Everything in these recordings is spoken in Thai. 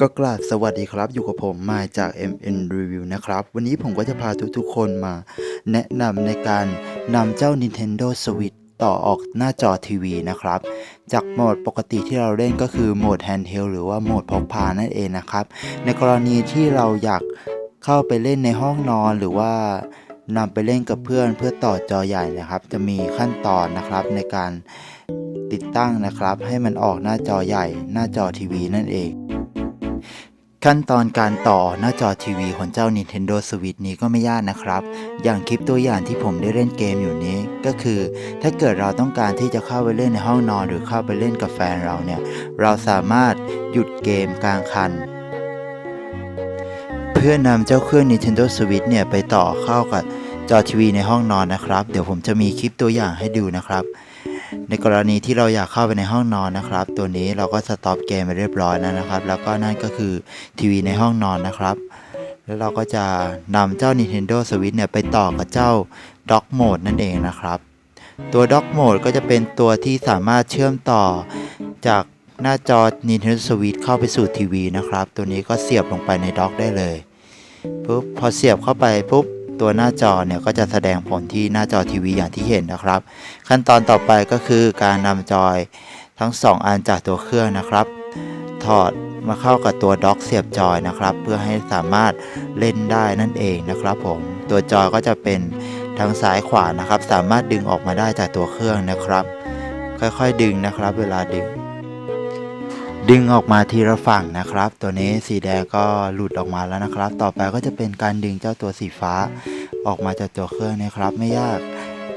ก็กราบสวัสดีครับอยู่กับผมมาจาก MN Review นะครับ วันนี้ผมก็จะพาทุกๆคนมาแนะนำในการนำเจ้า Nintendo Switch ต่อออกหน้าจอทีวีนะครับ จากโหมดปกติที่เราเล่นก็คือโหมด Handheld หรือว่าโหมดพกพานั่นเองนะครับ ในกรณีที่เราอยากเข้าไปเล่นในห้องนอนหรือว่านำไปเล่นกับเพื่อนเพื่อต่อจอใหญ่นะครับ จะมีขั้นตอนนะครับในการติดตั้งนะครับ ให้มันออกหน้าจอใหญ่ หน้าจอทีวีนั่นเอง ขั้นตอนการต่อหน้าจอทีวีของเจ้า Nintendo Switch นี้ก็ไม่ยากนะครับ อย่างคลิปตัวอย่างที่ผมได้เล่นเกมอยู่นี้ ก็คือ ถ้าเกิดเราต้องการที่จะเข้าไปเล่นในห้องนอนหรือเข้าไปเล่นกับแฟนเราเนี่ย เราสามารถหยุดเกมกลางคัน เพื่อนำเจ้าเครื่อง Nintendo Switch เนี่ยไปต่อเข้ากับจอทีวีในห้องนอนนะครับ เดี๋ยวผมจะมีคลิปตัวอย่างให้ดูนะครับ ในกรณีที่เราอยากเข้าไปในห้องนอนนะครับ ตัวนี้เราก็สต็อปเกมไปเรียบร้อยแล้วนะครับ แล้วก็นั่นก็คือทีวีในห้องนอนนะครับ แล้วเราก็จะนำเจ้า Nintendo Switch เนี่ยไปต่อกับเจ้า Dock Mode นั่นเองนะครับ ตัว Dock Mode ก็จะเป็นตัวที่สามารถเชื่อมต่อจากหน้าจอ Nintendo Switch เข้าไปสู่ทีวีนะครับ ตัวนี้ก็เสียบลงไปในด็อกได้เลยปุ๊บพอเสียบเข้าไปปุ๊บ ตัวหน้าจอเนี่ยก็จะแสดงผลที่หน้าจอทีวีอย่างที่เห็นนะครับ ขั้นตอนต่อไปก็คือการนำจอยทั้ง 2 อันจากตัวเครื่องนะครับ ถอดมาเข้ากับตัวด็อกเสียบจอยนะครับ เพื่อให้สามารถเล่นได้นั่นเองนะครับผมตัวจอยก็จะเป็นทั้งซ้ายขวานะครับ สามารถดึงออกมาได้จากตัวเครื่องนะครับ ค่อยๆดึงนะครับ เวลาดึง ดึงออกมาทีละฝั่งนะครับ ตัวนี้สีแดงก็หลุดออกมาแล้วนะครับ ต่อไปก็จะเป็นการดึงเจ้าตัวสีฟ้า ออกมาจากตัวเครื่องนะครับ ไม่ยาก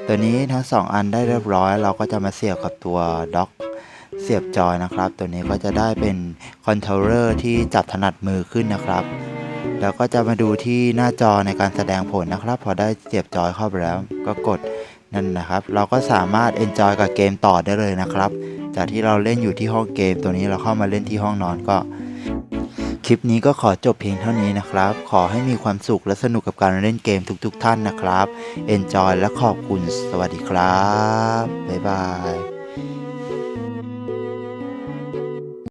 ตัวนี้ทั้งสองอันได้เรียบร้อย เราก็จะมาเสียบกับตัวด็อกเสียบจอยนะครับ ตัวนี้ก็จะได้เป็นคอนโทรลเลอร์ที่จับถนัดมือขึ้นนะครับ แล้วก็จะมาดูที่หน้าจอในการแสดงผลนะครับ พอได้เสียบจอยเข้าไปแล้วก็กดนั่นนะครับ เราก็สามารถ enjoy กับเกมต่อได้เลยนะครับ จากที่เราเล่นอยู่ที่ห้องเกม ตัวนี้เราเข้ามาเล่นที่ห้องนอนก็ คลิปนี้ก็ขอจบเพียงเท่านี้นะครับ ขอให้มีความสุขและสนุกกับการเล่นเกมทุก ๆทท่านนะครับ Enjoy และขอบคุณ สวัสดีครับ บ๊ายบาย